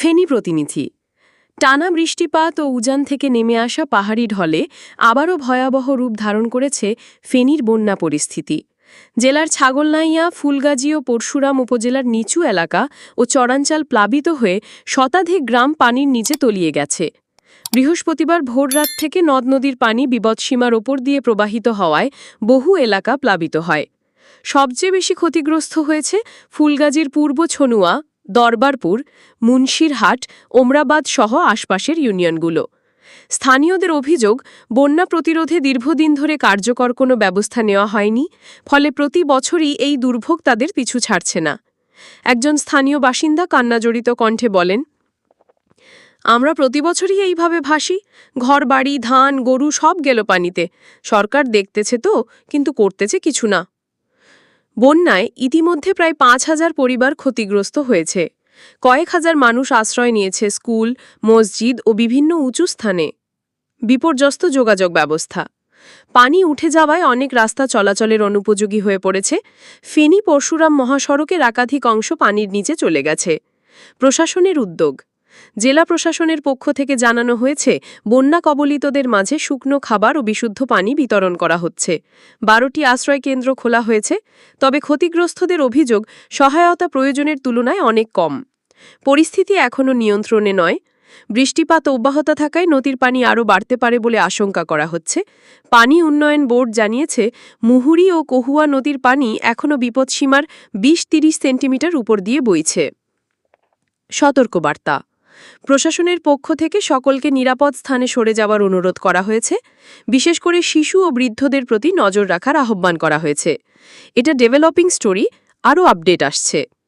ফেনী প্রতিনিধি। টানা বৃষ্টিপাত ও উজান থেকে নেমে আসা পাহাড়ি ঢলে আবারও ভয়াবহ রূপ ধারণ করেছে ফেনীর বন্যা পরিস্থিতি। জেলার ছাগলনাইয়া, ফুলগাজী ও পরশুরাম উপজেলার নিচু এলাকা ও চরাঞ্চাল প্লাবিত হয়ে শতাধিক গ্রাম পানির নিচে তলিয়ে গেছে। বৃহস্পতিবার ভোররাত থেকে নদ নদীর পানি বিপদসীমার ওপর দিয়ে প্রবাহিত হওয়ায় বহু এলাকা প্লাবিত হয়। সবচেয়ে বেশি ক্ষতিগ্রস্ত হয়েছে ফুলগাজীর পূর্ব ছনুয়া দরবারপুর, মুন্সিরহাট, ওমরাবাদ সহ আশপাশের ইউনিয়নগুলো। স্থানীয়দের অভিযোগ, বন্যা প্রতিরোধে দীর্ঘদিন ধরে কার্যকর কোনো ব্যবস্থা নেওয়া হয়নি, ফলে প্রতি বছরই এই দুর্ভোগ তাদের পিছু ছাড়ছে না। একজন স্থানীয় বাসিন্দা কান্নাজড়িত কণ্ঠে বলেন, আমরা প্রতি বছরই এইভাবে ভাসি। ঘর বাড়ি ধান, গরু সব গেল পানিতে। সরকার দেখতেছে তো, কিন্তু করতেছে কিছু না। বন্যায় ইতিমধ্যে প্রায় পাঁচ হাজার পরিবার ক্ষতিগ্রস্ত হয়েছে। কয়েক হাজার মানুষ আশ্রয় নিয়েছে স্কুল, মসজিদ ও বিভিন্ন উঁচু স্থানে। বিপর্যস্ত যোগাযোগ ব্যবস্থা। পানি উঠে যাওয়ায় অনেক রাস্তা চলাচলের অনুপযোগী হয়ে পড়েছে। ফেনী পরশুরাম মহাসড়কের একাধিক অংশ পানির নিচে চলে গেছে। প্রশাসনের উদ্যোগ। জেলা প্রশাসনের পক্ষ থেকে জানানো হয়েছে, বন্যা কবলিতদের মাঝে শুকনো খাবার ও বিশুদ্ধ পানি বিতরণ করা হচ্ছে। বারোটি আশ্রয় কেন্দ্র খোলা হয়েছে, তবে ক্ষতিগ্রস্তদের অভিযোগ সহায়তা প্রয়োজনের তুলনায় অনেক কম। পরিস্থিতি এখনও নিয়ন্ত্রণে নয়। বৃষ্টিপাত অব্যাহত থাকায় নদীর পানি আরও বাড়তে পারে বলে আশঙ্কা করা হচ্ছে। পানি উন্নয়ন বোর্ড জানিয়েছে, মুহুরি ও কহুয়া নদীর পানি এখনও বিপদসীমার বিশ তিরিশ সেন্টিমিটার উপর দিয়ে বইছে। সতর্কবার্তা। প্রশাসনের পক্ষ থেকে সকলকে নিরাপদ স্থানে সরে যাওয়ার অনুরোধ করা হয়েছে। বিশেষ করে শিশু ও বৃদ্ধদের প্রতি নজর রাখার আহ্বান করা হয়েছে। এটা ডেভেলপিং স্টোরি, আরও আপডেট আসছে।